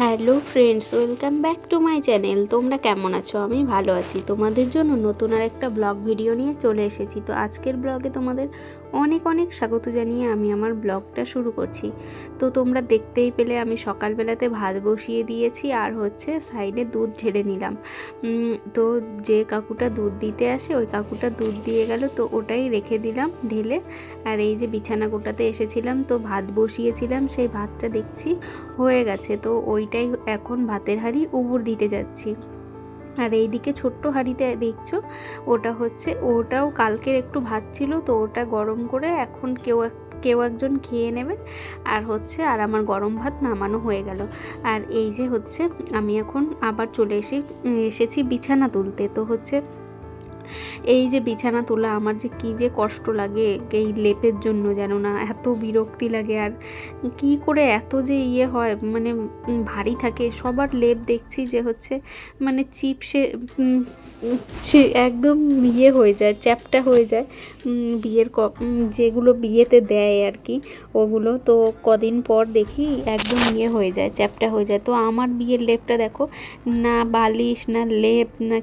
Hello friends, welcome back to my channel. তোমরা কেমন আছো? আমি ভালো আছি। তোমাদের জন্য নতুন আর একটা ব্লগ ভিডিও নিয়ে চলে এসেছি। তো আজকের ব্লগে তোমাদের অনেক অনেক স্বাগত জানিয়ে আমি আমার ব্লগটা শুরু করছি। তো তোমরা দেখতেই পেলে আমি সকালবেলাতে ভাত বসিয়ে দিয়েছি আর হচ্ছে সাইডে দুধ ঢেলে নিলাম। তো যে কাকুটা দুধ দিতে আসে, ওই কাকুটা দুধ দিয়ে গেল, তো ওটাই রেখে দিলাম ঢেলে। আর এই যে বিছানা গোটাতে এসেছিলাম, তো ভাত বসিয়েছিলাম, সেই ভাতটা দেখছি হয়ে গেছে। তো ওইটাই এখন ভাতের হাঁড়ি উবুর দিতে যাচ্ছি। আর এইদিকে ছোট্ট হাঁড়িতে দেখছ, ওটা হচ্ছে, ওটাও কালকের একটু ভাত ছিল, তো ওটা গরম করে এখন কেউ কেউ একজন খেয়ে নেবে। আর হচ্ছে, আর আমার গরম ভাত নামানো হয়ে গেল। আর এই যে হচ্ছে, আমি এখন আবার চলে এসে, এসেছি বিছানা তুলতে। তো হচ্ছে এই যে বিছানা তোলা, আমার যে কী যে কষ্ট লাগে এই লেপের জন্য যেন না, এত বিরক্তি লাগে আর কি করে এত যে ইয়ে হয় মানে ভারী থাকে, সবার লেপ দেখছি যে হচ্ছে মানে চিপসে একদম ইয়ে হয়ে যায়, চ্যাপটা হয়ে যায় বিয়ের ক যেগুলো বিয়েতে দেয় আর কি, ওগুলো তো কদিন পর দেখি একদম ইয়ে হয়ে যায়, চ্যাপটা হয়ে যায়। তো আমার বিয়ের লেপটা দেখো, না বালিশ, না লেপ, না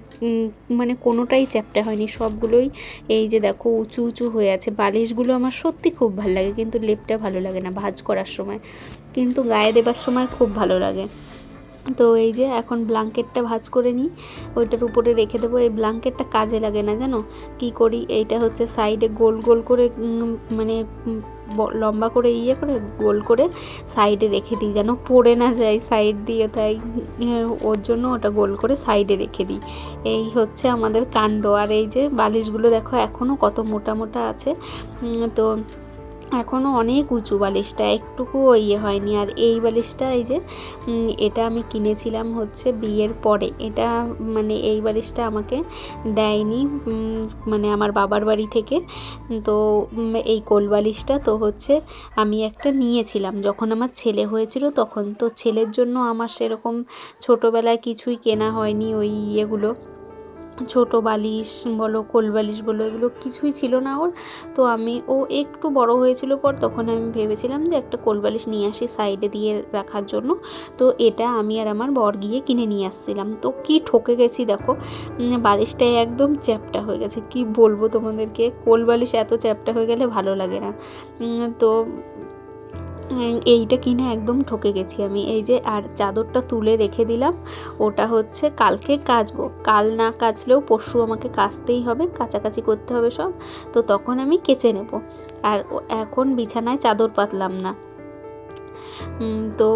মানে কোনোটাই চ্যাপটা হয়নি সবগুলোই। এই যে দেখো উঁচু উঁচু হয়ে আছে। বালিশগুলো আমার সত্যি খুব ভালো লাগে, কিন্তু লেপটা ভালো লাগে না ভাজ করার সময়। কিন্তু গায়ে দেবার সময় খুব ভালো লাগে। তো এই যে এখন ব্লাঙ্কেটটা ভাজ করে নিই। ওইটার উপরে রেখে দেবো। এই ব্লাঙ্কেটটা কাজে লাগে না জানো? কি করি? এইটা হচ্ছে সাইডে গোল গোল করে মানে লম্বা করে ইয়ে করে, গোল করে সাইডে রেখে দিই, যেন পড়ে না যায় সাইড দিয়ে। তাই ওর জন্য ওটা গোল করে সাইডে রেখে দিই। এই হচ্ছে আমাদের কাণ্ড। আর এই যে বালিশগুলো দেখো এখনও কত মোটা মোটা আছে। তো এখনও অনেক উঁচু বালিশটা একটুকুও ইয়ে হয়নি। আর এই বালিশটা, এই যে এটা আমি কিনেছিলাম হচ্ছে বিয়ের পরে। এটা মানে এই বালিশটা আমাকে দেয়নি মানে আমার বাবার বাড়ি থেকে। তো এই কোল বালিশটা তো হচ্ছে আমি একটা নিয়েছিলাম। যখন আমার ছেলে হয়েছিল তখন। তো ছেলের জন্য আমার সেরকম ছোটোবেলায় কিছুই কেনা হয়নি ওই ইয়েগুলো। ছোট বালিশ বলো, কোল বালিশ বলো, এগুলো কিছুই ছিল না ওর। তো আমি, ও একটু বড় হয়েছিল পর তখন আমি ভেবেছিলাম যে একটা কোল বালিশ নিয়ে আসি সাইডে দিয়ে রাখার জন্য। তো এটা আমি আর আমার বর গিয়ে কিনে নিয়ে আসছিলাম। তো কি ঠকে গেছি দেখো বালিশটা একদম চ্যাপটা হয়ে গেছে। কি বলব তোমাদেরকে? কোল বালিশ এত চ্যাপটা হয়ে গেলে ভালো লাগে না। তো এইটা কিনে একদম ঠকে গেছি আমি। এই যে, আর চাদরটা তুলে রেখে দিলাম, ওটা হচ্ছে কালকে কাচবো। কাল না কাচলেও পরশু আমাকে কাচতেই হবে, কাচাকাচি করতে হবে সব। তো তখন আমি কেচে নেব। আর এখন বিছানায় চাদর পাতলাম না। তো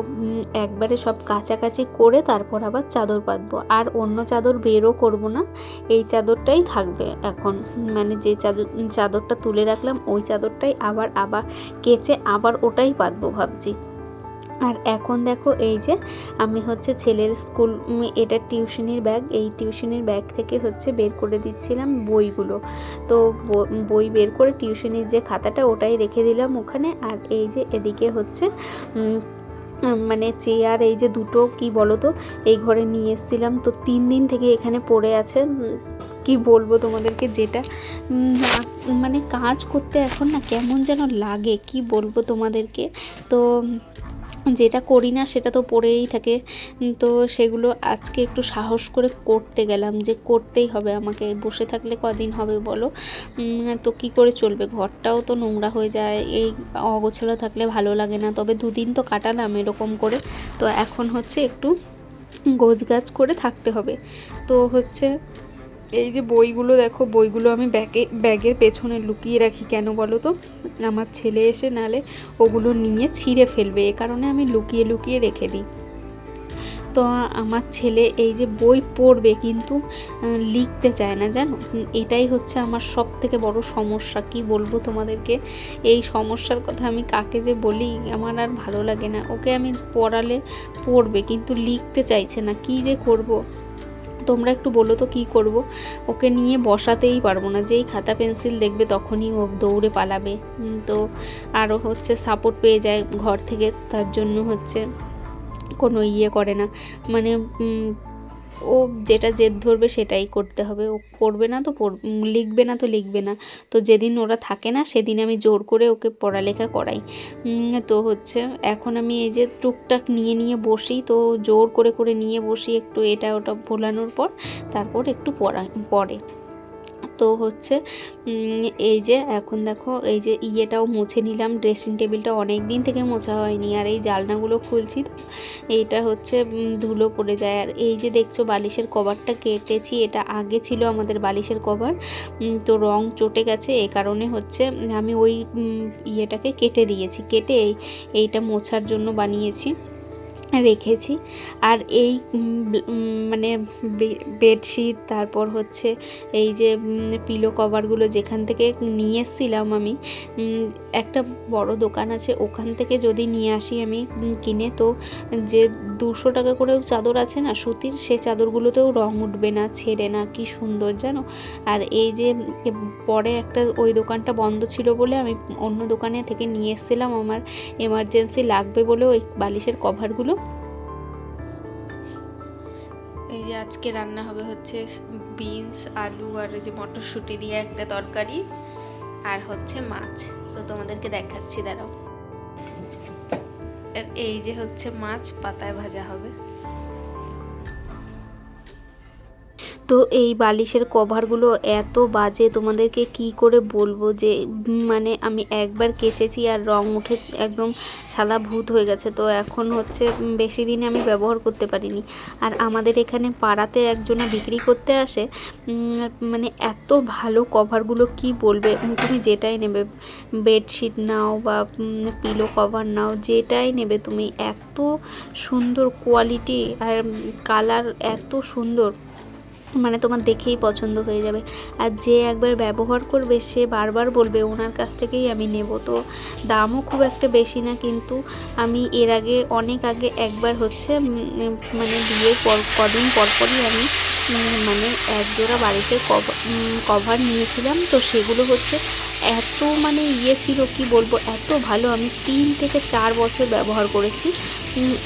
একবারে সব কাছাকাছি করে তারপর আবার চাদর পাতবো আর অন্য চাদর বেরও করব না, এই চাদরটাই থাকবে এখন। মানে যে চাদর, চাদরটা তুলে রাখলাম, ওই চাদরটাই আবার আবার কেচে আবার ওটাই পাতবো ভাবছি। আর এখন দেখো এই যে আমি হচ্ছে ছেলের স্কুল এটা টিউশনির ব্যাগ। এই টিউশনির ব্যাগ থেকে হচ্ছে বের করে দিচ্ছিলাম বইগুলো। তো বই বের করে টিউশনির যে খাতাটা ওটাই রেখে দিলাম ওখানে। আর এই যে এদিকে হচ্ছে মানে চেয়ার, এই যে দুটো, কি বলো তো এই ঘরে নিয়ে এসেছিলাম। তো তিন দিন থেকে এখানে পড়ে আছে। কি বলব তোমাদেরকে যেটা? মানে কাজ করতে এখন না কেমন যেন লাগে, কি বলব তোমাদেরকে? তো যেটা করি না সেটা তো পড়েই থাকে। তো সেগুলো আজকে একটু সাহস করে করতে গেলাম যে করতেই হবে আমাকে। বসে থাকলে কদিন হবে বলো? তো কি করে চলবে? ঘরটাও তো নোংরা হয়ে যায়। এই অগোছালো থাকলে ভালো লাগে না। তবে দুদিন তো কাটালাম এরকম করে। তো এখন হচ্ছে একটু গোছ গাছ করে থাকতে হবে। তো হচ্ছে এই যে বইগুলো দেখো, বইগুলো আমি ব্যাগে, ব্যাগের পেছনে লুকিয়ে রাখি কেন বলো তো? আমার ছেলে এসে নালে ওগুলো নিয়ে ছিঁড়ে ফেলবে, এ কারণে আমি লুকিয়ে লুকিয়ে রেখে দিই। তো আমার ছেলে এই যে বই পড়বে কিন্তু লিখতে চায় না, জানো? এটাই হচ্ছে আমার সব থেকে বড় সমস্যা, কি বলব তোমাদেরকে? এই সমস্যার কথা আমি কাকে যে বলি, আমার আর ভালো লাগে না। ওকে আমি পড়ালে পড়বে কিন্তু লিখতে চাইছে না, কি যে করব? তোমরা একটু বলো তো কি করব? ওকে নিয়ে বসাতেই পারব না। যেই খাতা পেন্সিল দেখবে তখনই ও দৌড়ে পালাবে। তো আরও হচ্ছে সাপোর্ট পেয়ে যায় ঘর থেকে। তার জন্য হচ্ছে কোনো ইয়ে করে না। মানে ও যেটা জেদ ধরবে সেটাই করতে হবে। ও পড়বে না তো লিখবে না তো লিখবে না। তো যেদিন ওরা থাকে না সেদিন আমি জোর করে ওকে পড়ালেখা করাই। তো হচ্ছে এখন আমি এই যে টুকটাক নিয়ে নিয়ে বসি, তো জোর করে করে নিয়ে বসি একটু এটা ওটা ভোলানোর পর, তারপর একটু পড়া, পড়ে। তো হচ্ছে এই যে এখন দেখো, এই যে ইয়েটাও মুছে নিলাম ড্রেসিং টেবিলটা অনেক দিন থেকে মোছা হয়নি, আর এই জালনাগুলো খুলছি তো, এইটা হচ্ছে ধুলো পড়ে যায়। আর এই যে দেখছ বালিশের কভারটা কেটেছি, এটা আগে ছিল আমাদের বালিশের কভার তো রং চটে গেছে এই কারণে হচ্ছে, আমি ওই ইয়েটাকে কেটে দিয়েছি, কেটে এই, এইটা মোছার জন্য বানিয়েছি। রেখেছি। আর এই মানে বেডশিট, তারপর হচ্ছে এই যে পিলো কভারগুলো যেখান থেকে নিয়ে এসেছিলাম আমি একটা বড় দোকান আছে, ওখান থেকে যদি নিয়ে আসি আমি কিনে তো যে দুশো টাকা করেও চাদর আছে না, সুতির, সে চাদরগুলোতেও রং উঠবে না, ছেড়ে না, কি সুন্দর জানো? আর এই যে, পরে একটা ওই দোকানটা বন্ধ ছিল বলে আমি অন্য দোকানে থেকে নিয়ে এসেছিলাম, আমার এমার্জেন্সি লাগবে বলে ওই বালিশের কভারগুলো এই যে আজকে রান্না হবে হচ্ছে বিনস, আলু আর যে মটরশুঁটি দিয়ে একটা তরকারি আর হচ্ছে মাছ। তো তোমাদেরকে দেখাচ্ছি, দাঁড়াও। আর এই যে হচ্ছে মাছ, পাতায় ভাজা হবে। তো এই বালিশের কভারগুলো এত বাজে, তোমাদেরকে কি করে বলব যে মানে আমি একবার কেচেছি আর রং উঠে একদম সাদা ভূত হয়ে গেছে। তো এখন হচ্ছে বেশি দিনে আমি ব্যবহার করতে পারিনি। আর আমাদের এখানে পাড়াতে একজনে বিক্রি করতে আসে মানে এত ভালো কভারগুলো কি বলবে? তুমি যেটাই নেবে, বেডশিট নাও বা পিলো কভার নাও, যেটাই নেবে তুমি। এত সুন্দর কোয়ালিটি আর কালার এত সুন্দর। মানে তোমার দেখেই পছন্দ হয়ে যাবে। আর যে একবার ব্যবহার করবে, সে বারবার বলবে, ওনার কাছ থেকেই আমি নেব। তো দামও খুব একটা বেশি না, কিন্তু আমি এর আগে, অনেক আগে একবার হচ্ছে মানে বিয়ের পর, কদিন পরপরই আমি মানে এক জোড়া বাড়িতে কভার নিয়েছিলাম। তো সেগুলো হচ্ছে এত মানে ইয়ে ছিল, কি বলব, এত ভালো। আমি তিন থেকে চার বছর ব্যবহার করেছি।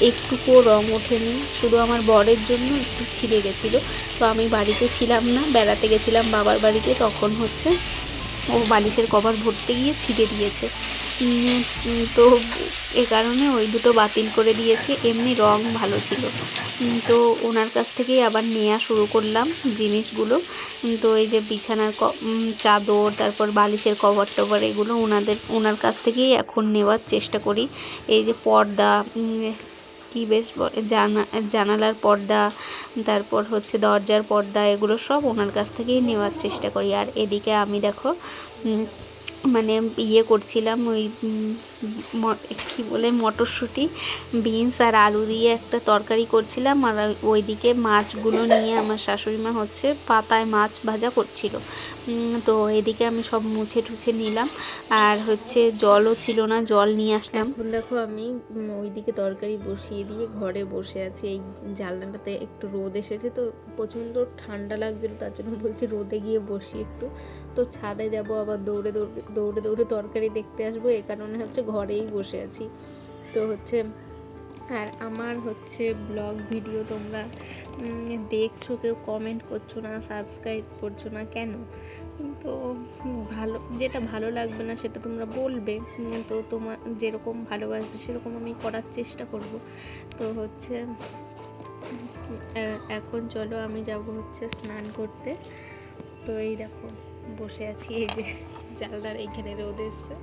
একটুকুও রং ওঠেনি। শুধু আমার বরের জন্য একটু ছিঁড়ে গেছিল। তো আমি বাড়িতে ছিলাম না, বেড়াতে গেছিলাম বাবার বাড়িতে। তখন হচ্ছে ও বালিশের কভার ভরতে গিয়ে ছিঁড়ে দিয়েছে। তো এ কারণে ওই দুটো বাতিল করে দিয়েছে, এমনি রং ভালো ছিল। তো ওনার কাছ থেকেই আবার নেওয়া শুরু করলাম জিনিসগুলো। তো এই যে বিছানার চাদর, তারপর বালিশের কভার টভার এগুলো ওনাদের, ওনার কাছ থেকেই এখন নেওয়ার চেষ্টা করি। এই যে পর্দা কি বেশ জানা, জানালার পর্দা, তারপর হচ্ছে দরজার পর্দা, এগুলো সব ওনার কাছ থেকেই নেওয়ার চেষ্টা করি। আর এদিকে আমি দেখো মানে ইয়ে করছিলাম ওই কি বলে, মটরশুঁটি, বিনস আর আলু দিয়ে একটা তরকারি করছিলাম আর ওই- ওইদিকে মাছগুলো নিয়ে আমার শাশুড়ি মা হচ্ছে পাতায় মাছ ভাজা করছিল। তো এদিকে আমি সব মুছে টুছে নিলাম আর হচ্ছে জলও ছিল না, জল নিয়ে আসলাম। দেখো আমি ওইদিকে তরকারি বসিয়ে দিয়ে ঘরে বসে আছি। এই জানলাটাতে একটু রোদ এসেছে তো প্রচণ্ড ঠান্ডা লাগছিল, তার জন্য বলছি রোদে গিয়ে বসি একটু। তো ছাদে যাব আবার দৌড়ে দৌড়ে দৌড়ে দৌড়ে তরকারি দেখতে আসব। এ কারণে হচ্ছে ঘরেই বসে আছি। তো হচ্ছে, আর আমার হচ্ছে ব্লগ ভিডিও তোমরা দেখছ, কেউ কমেন্ট করছ না সাবস্ক্রাইব করছ না কেন? তো ভালো, যেটা ভালো লাগবে না সেটা তোমরা বলবে। তো তোমার যেরকম ভালোবাসবে সেরকম আমি করার চেষ্টা করব। তো হচ্ছে এখন চলো আমি যাব হচ্ছে স্নান করতে। তো এই দেখো। বসে আছি, এই যে জানলার এইখানে রোদ এসছে।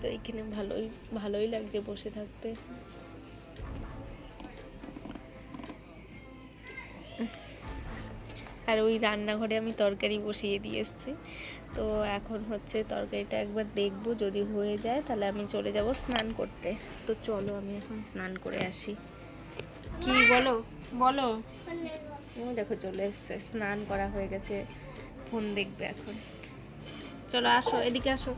তো এইখানে ভালোই ভালোই লাগছে বসে থাকতে। আর ওই রান্নাঘরে আমি তরকারি বসিয়ে দিয়ে এসেছি। তো এখন হচ্ছে তরকারিটা একবার দেখব, যদি হয়ে যায় তাহলে আমি চলে যাব স্নান করতে। তো চলো আমি এখন স্নান করে আসি। কি বলো? বলো? দেখো চলে এসছে, স্নান করা হয়ে গেছে। ফোন দেখবে এখন। চলো আসো এদিকে আসো।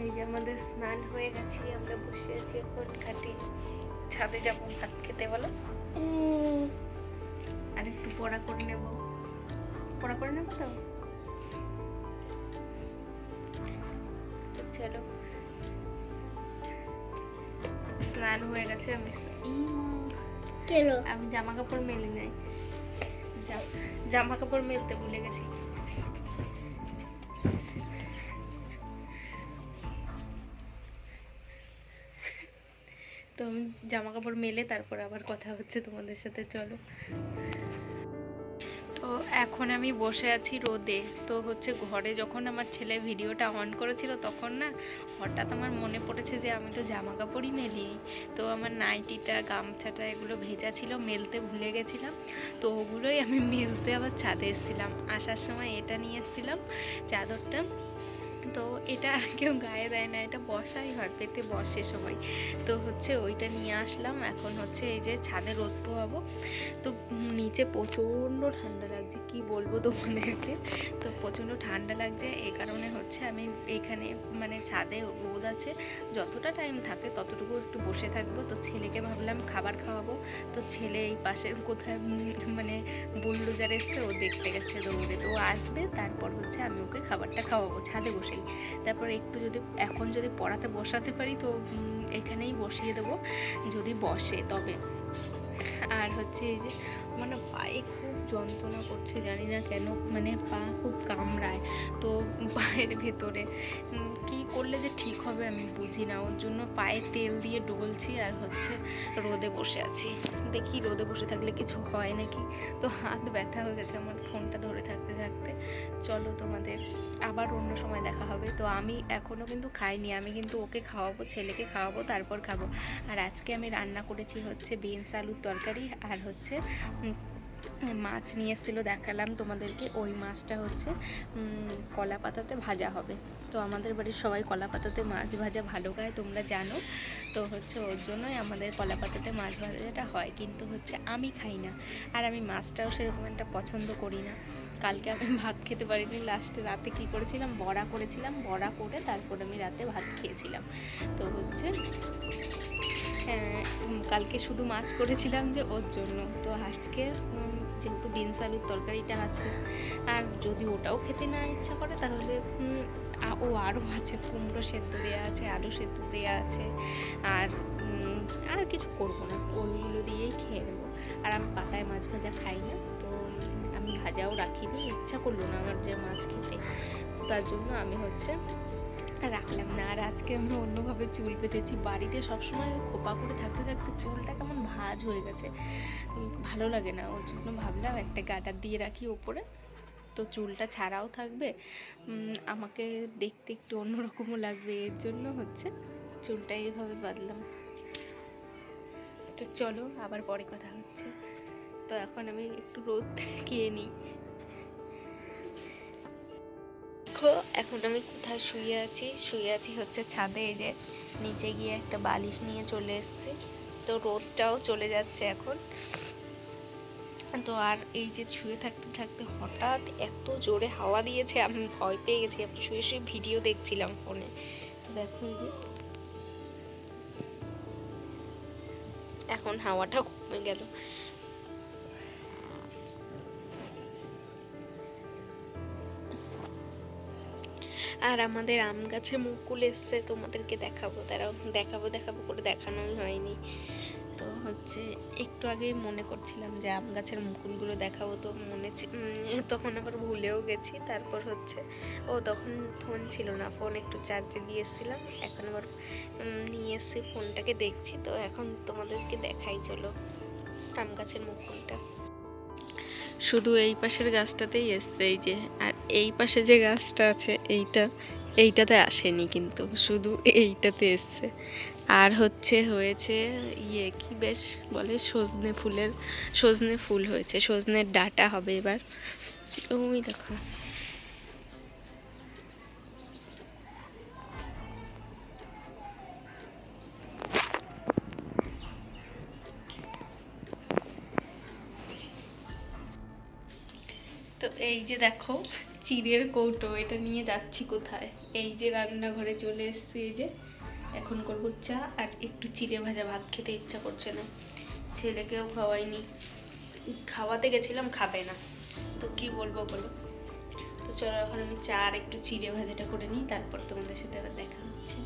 এই যে আমাদের স্নান হয়ে গেছি আমরা বসে আছি এখন খাটি ছাদে যাব ভাত খেতে বলো। আর একটু পড়া করে নেব। পড়া করে নেব তো চলো। স্নান হয়ে গেছে আমি আমি জামা কাপড় মেলি নাই। জামা কাপড় মেলতে ভুলে গেছি। তো আমি জামা কাপড় মেলে তারপর আবার কথা হচ্ছে তোমাদের সাথে চলো। তো এখন আমি বসে আছি রোদে। তো হচ্ছে ঘরে যখন আমার ছেলে ভিডিওটা অন করেছিল তখন না হঠাৎ আমার মনে পড়েছে যে আমি তো জামা কাপড়ই মেলি। তো আমার নাইটিটা, গামছাটা এগুলো ভেজা ছিল, মেলতে ভুলে গেছিলাম। তো ওগুলোই আমি মেলতে আবার ছাদে এসেছিলাম। আসার সময় এটা নিয়ে এসেছিলাম চাদরটা। এটা আর কেউ গায়ে দেয় না, এটা বসাই হয়, পেতে বসে সবাই। তো হচ্ছে ওইটা নিয়ে আসলাম, এখন হচ্ছে এই যে ছাদে রোদ পোহাবো। তো নিচে প্রচণ্ড ঠান্ডা লাগছে, কি বলব তোমাদেরকে? তো প্রচণ্ড ঠান্ডা লাগছে এই কারণে হচ্ছে আমি এখানে মানে ছাদে রোদ আছে, যতটা টাইম থাকে ততটুকু একটু বসে থাকব। তো ছেলেকে ভাবলাম খাবার খাওয়াবো, তো ছেলে এই পাশের কোথায় মানে বুলডোজার এসছে, ও দেখতে গেছে দৌড়ে। তো ও আসবে, তারপর হচ্ছে আমি ওকে খাবারটা খাওয়াবো, ছাদে বসেই। তারপর একটু যদি, এখন যদি পড়াতে বসাতে পারি তো এখানেই বসিয়ে দেবো, যদি বসে তবে। আর হচ্ছে এই যে মানে পায়ে খুব যন্ত্রণা করছে, জানি না কেন মানে পা খুব কামড়ায়। তো পায়ের ভেতরে কি করলে যে ঠিক হবে আমি বুঝি না। ওর জন্য পায়ে তেল দিয়ে ডলছি আর হচ্ছে রোদে বসে আছি। দেখি রোদে বসে থাকলে কিছু হয় নাকি? তো হাত ব্যথা হয়ে গেছে, আমার ফোনটা ধরে থাকতে চলো তোমাদের আবার অন্য সময় দেখা হবে। তো আমি এখনও কিন্তু খাইনি, আমি কিন্তু ওকে খাওয়াবো, ছেলেকে খাওয়াবো, তারপর খাব। আর আজকে আমি রান্না করেছি হচ্ছে বিনস আলুর তরকারি আর হচ্ছে মাছ নিয়ে এসেছিল দেখালাম তোমাদেরকে। ওই মাছটা হচ্ছে কলা পাতাতে ভাজা হবে। তো আমাদের বাড়ির সবাই কলা পাতাতে মাছ ভাজা ভালো খায় তোমরা জানো। তো হচ্ছে ওর জন্যই আমাদের কলা পাতাতে মাছ ভাজাটা হয় কিন্তু হচ্ছে আমি খাই না। আর আমি মাছটাও সেরকম একটা পছন্দ করি না। কালকে আমি ভাত খেতে পারিনি লাস্টে রাতে কি করেছিলাম বড়া করেছিলাম। বড়া করে তারপর আমি রাতে ভাত খেয়েছিলাম। তো হচ্ছে আহ, কালকে শুধু মাছ করেছিলাম যে ওর জন্য। তো আজকে যেহেতু বিনস আলুর তরকারিটা আছে, আর যদি ওটাও খেতে না ইচ্ছা করে, তাহলে ও আরও আছে, কুমড়ো সেদ্ধ দেওয়া আছে, আলু সেদ্ধ দেওয়া আছে, আর আর কিছু করব না ওইগুলো দিয়েই খেয়ে নেব। আর আমি পাতায় মাছ ভাজা খাই না, তো আমি ভাজাও রাখিনি, ইচ্ছা করল না আমার যে মাছ খেতে। তার জন্য আমি হচ্ছে রাখলাম না। আর আজকে আমি অন্যভাবে চুল পেতেছি। বাড়িতে সবসময় খোপা করে থাকতে থাকতে চুলটা কেমন ভাঁজ হয়ে গেছে। ভালো লাগে না। ওর জন্য ভাবলাম একটা গার্ডার দিয়ে রাখি ওপরে। তো চুলটা ছাড়াও থাকবে। আমাকে দেখতে একটু অন্যরকমও লাগবে। এর জন্য হচ্ছে চুলটা এইভাবে বাঁধলাম। তো চলো, আবার পরে কথা হচ্ছে। তো এখন আমি একটু রোদ খেয়ে নিই। দেখো, এখন আমি কোথায় শুয়ে আছি? শুয়ে আছি হচ্ছে ছাদে, এই যে নিচে গিয়ে একটা বালিশ নিয়ে চলে এসেছি। তো রোদটাও চলে যাচ্ছে এখন। তো আর এই যে শুয়ে থাকতে থাকতে হঠাৎ এত জোরে হাওয়া দিয়েছে, আমি ভয় পেয়ে গেছি। আমি শুয়ে শুয়ে ভিডিও দেখছিলাম ফোনে। তো দেখো এই যে এখন হাওয়াটা কমে গেল। আর আমাদের আম গাছে মুকুল এসছে, তোমাদেরকে দেখাবো। তারাও দেখাবো দেখাবো করে দেখানোই হয়নি। তো হচ্ছে একটু আগে মনে করছিলাম যে আম গাছের মুকুলগুলো দেখাবো তো মনে তখন আবার ভুলেও গেছি। তারপর হচ্ছে, ও তখন ফোন ছিল না, ফোন একটু চার্জে দিয়ে এসেছিলাম। এখন আবার নিয়ে এসেছি ফোনটাকে দেখছি। তো এখন তোমাদেরকে দেখাই, চলো আম গাছের মুকুলটা শুধু এই পাশের গাছটাতেই এসছে, এই যে, আর এই পাশে যে গাছটা আছে, এইটা, এইটাতে আসেনি কিন্তু, শুধু এইটাতে এসছে। আর হচ্ছে, হয়েছে ইয়ে কি বেশ বলে, সজনে ফুলের, সজনে ফুল হয়েছে, সজনের ডাটা হবে এবার। ওই দেখো। এই যে দেখো, চিড়ের কৌটো, এটা নিয়ে যাচ্ছি কোথায়? এই যে রান্নাঘরে চলে এসেছি, এই যে এখন করব চা আর একটু চিড়ে ভাজা ভাত খেতে ইচ্ছা করছে না। ছেলেকেও খাওয়াইনি। খাওয়াতে গেছিলাম, খাবে না। তো কি বলব বলো? তো চলো এখন আমি চা আর একটু চিড়ে ভাজাটা করে নিই, তারপর তোমাদের সাথে আবার দেখা হচ্ছে।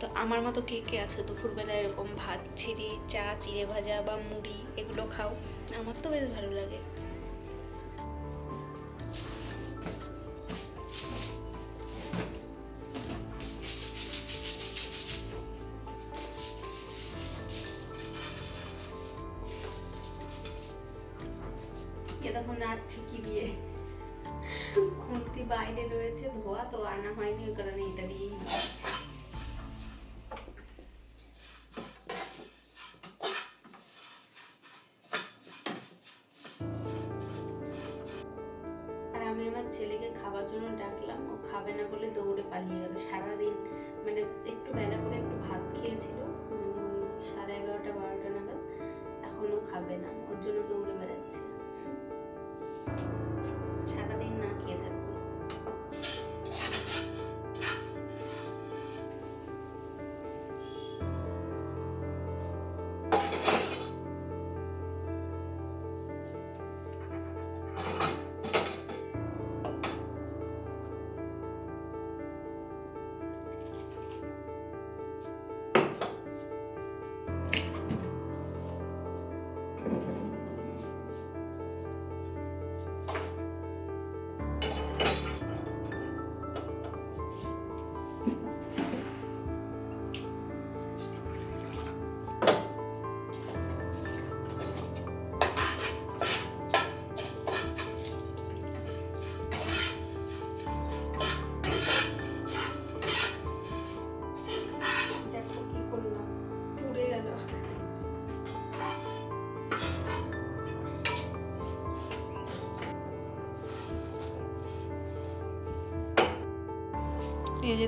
তো আমার মতো কে কে আছো? দুপুরবেলা এরকম ভাত, ছিঁড়ে চা, চিড়ে ভাজা বা মুড়ি, এগুলো খাও। আমার তো বেশ ভালো লাগে। তখন নাচছে কি দিয়ে? খুন্তি বাইরে রয়েছে, ধোয়া তো আনা হয়নি, ওই কারণে এটা দিয়েই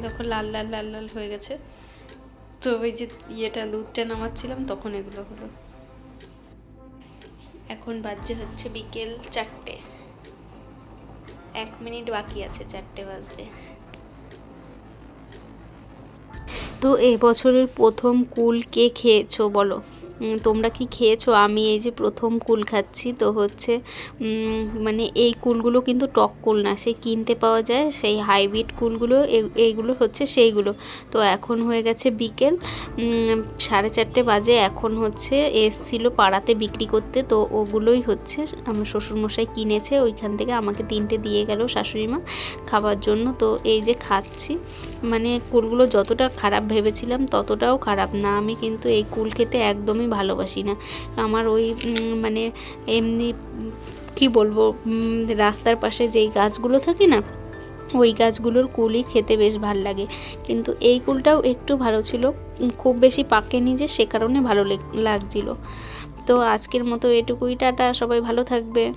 দেখো লাল লাল লাল লাল হয়ে গেছে। তো ওই যে ইয়েটা, দুধটা নামাচ্ছিলাম, তখন এগুলো হলো। এখন বাজছে হচ্ছে বিকেল চারটে। এক মিনিট বাকি আছে চারটে বাজতে। তো এই বছরের প্রথম কুল কে খেয়েছো বলো? তোমরা কি খেয়েছো? আমি এই যে প্রথম কুল খাচ্ছি, তো হচ্ছে মানে এই কুলগুলো কিন্তু টক কুল না। সে কিনতে পাওয়া যায়, সেই হাইব্রিড কুলগুলো এই- এইগুলো হচ্ছে সেইগুলো। তো এখন হয়ে গেছে বিকেল সাড়ে চারটে বাজে। এখন হচ্ছে এসছিল পাড়াতে বিক্রি করতে, তো ওগুলোই হচ্ছে আমার শ্বশুরমশাই কিনেছে। ওইখান থেকে আমাকে তিনটে দিয়ে গেল শাশুড়ি মা খাবার জন্য। তো এই যে খাচ্ছি মানে কুলগুলো যতটা খারাপ ভেবেছিলাম ততটাও খারাপ না। আমি কিন্তু এই কুল খেতে একদমই ভালোবাসি না। আমার ওই মানে এমনি, কি বলব রাস্তার পাশে যেই গাছগুলো থাকে না, ওই গাছগুলোর কুলই খেতে বেশ ভালো লাগে। কিন্তু এই কুলটাও একটু ভালো ছিল খুব বেশি পাকেনি যে সে কারণে ভালো লেগ- লাগছিল। তো আজকের মতো এটুকুই, টাটা, সবাই ভালো থাকবে।